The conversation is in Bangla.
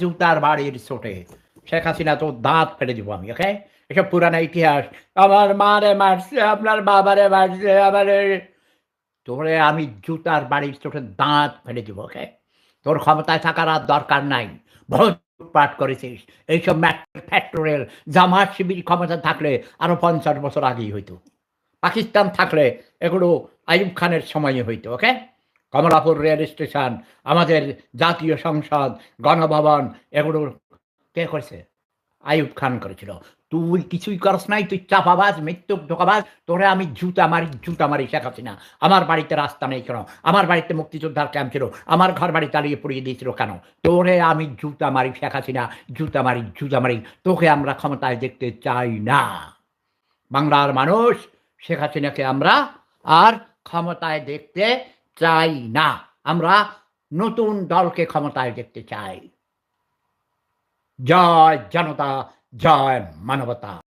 জুতার বাড়ির চোটে শেখ হাসিনা তো দাঁত ফেলে দিব আমি ওকে এসব পুরানো ইতিহাস। আমার মারে মারছে, আপনার বাবারে মারছে, আমার তোরে আমি জুতার বাড়ির চোটে দাঁত ফেলে দিব ওকে তোর ক্ষমতায় থাকার আর দরকার নাই। পাঠ করেছিস। এইসব ফ্যাক্টরিয়াল জামাত শিবির ক্ষমতা থাকলে আরও পঞ্চাশ বছর আগেই হইতো। পাকিস্তান থাকলে এগুলো আইব খানের সময়ে হইতো ওকে কমলাপুর রেল স্টেশন, আমাদের জাতীয় সংসদ, গণভবন, এগুলো কে করেছে? আইব খান করেছিল। তুই কিছুই করস নাই, তুই চাপাবাজ, মৃত্যুক ঢোকাবাজ তোরে আমি জুতা মারি জুতা মারি শেখাচ্ছি না আমার বাড়িতে রাস্তা নেই কেন? আমার বাড়িতে মুক্তিযোদ্ধার ক্যাম্প ছিল। আমার ঘর বাড়ি চালিয়ে পড়িয়ে দিয়েছিল কেন? তোরে আমি জুতা মারি শেখাচ্ছি না জুতা মারি জুতা মারি, তোকে আমরা ক্ষমতায় দেখতে চাই না। বাংলার মানুষ শেখ হাসিনাকে আমরা আর ক্ষমতায় দেখতে চাই না। আমরা নতুন দলকে ক্ষমতায় দেখতে চাই। জয় জনতা জয় মানবতা।